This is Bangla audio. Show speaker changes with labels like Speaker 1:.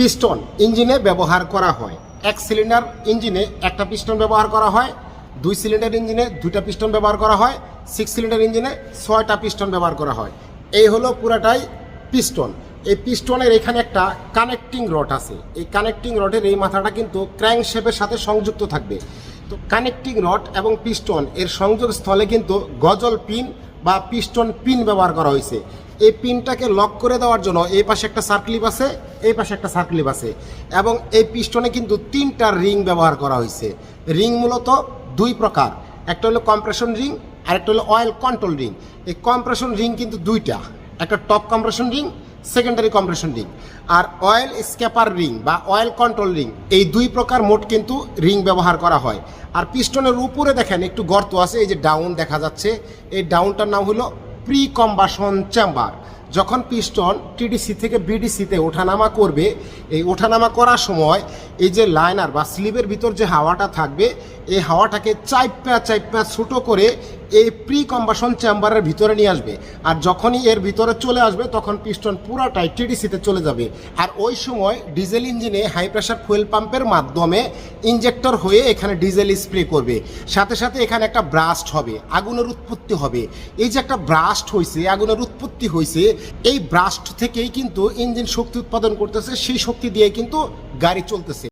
Speaker 1: পিস্টন ইঞ্জিনে ব্যবহার করা হয়। এক সিলিন্ডার ইঞ্জিনে একটা পিস্টন ব্যবহার করা হয়, দুই সিলিন্ডার ইঞ্জিনে দুইটা পিস্টন ব্যবহার করা হয় সিক্স সিলিন্ডার ইঞ্জিনে ছয়টা পিস্টন ব্যবহার করা হয়। এই হলো পুরাটাই পিস্টন। এই পিস্টনের এখানে একটা কানেক্টিং রড আছে। এই কানেক্টিং রডের এই মাথাটা কিন্তু ক্র্যাঙ্ক শেপের সাথে সংযুক্ত থাকবে। তো কানেক্টিং রড এবং পিস্টন এর সংযোগ স্থলে কিন্তু গজল পিন বা পিস্টন পিন ব্যবহার করা হয়েছে। এই পিনটাকে লক করে দেওয়ার জন্য এই পাশে একটা সার্কলিপ আছে, এই পাশে একটা সার্কলিপ আছে এবং এই পিস্টনে কিন্তু তিনটা রিং ব্যবহার করা হয়েছে। রিং মূলত দুই প্রকার, একটা হলো কম্প্রেশন রিং আর একটা হলো অয়েল কন্ট্রোল রিং। এই কম্প্রেশন রিং কিন্তু দুইটা, একটা top compression ring secondary compression ring আর অয়েল স্ক্যাপার রিং বা অয়েল কন্ট্রোল রিং এই দুই প্রকার মোট কিন্তু রিং ব্যবহার করা হয়। আর পিস্টনের উপরে দেখেন একটু গর্ত আছে, এই যে ডাউন দেখা যাচ্ছে। এই ডাউনটার নাম হলো প্রি কম্বাসন চেম্বার যখন পিস্টন টিডিসি থেকে বিডিসিতে ওঠানামা করবে, এই ওঠানামা করার সময় এই যে লাইনার বা স্লিভের ভিতর যে হাওয়াটা থাকবে, এই হাওয়াটাকে চাইপ্যা চাইপ্যা ছোটো করে এই প্রি কম্বাসন চেম্বারের ভিতরে নিয়ে আসবে। আর যখনই এর ভিতরে চলে আসবে, তখন পিস্টন পুরাটাই টিডিসিতে চলে যাবে। আর ওই সময় ডিজেল ইঞ্জিনে হাই প্রেশার ফুয়েল পাম্পের মাধ্যমে ইঞ্জেক্টর হয়ে এখানে ডিজেল স্প্রে করবে। সাথে সাথে এখানে একটা ব্রাস্ট হবে, আগুনের উৎপত্তি হবে। এই যে একটা ব্রাস্ট হয়েছে আগুনের উৎপত্তি হয়েছে এই ব্রাস্ট থেকেই কিন্তু ইঞ্জিন শক্তি উৎপাদন করতেছে, সেই শক্তি দিয়ে কিন্তু গাড়ি চলতেছে।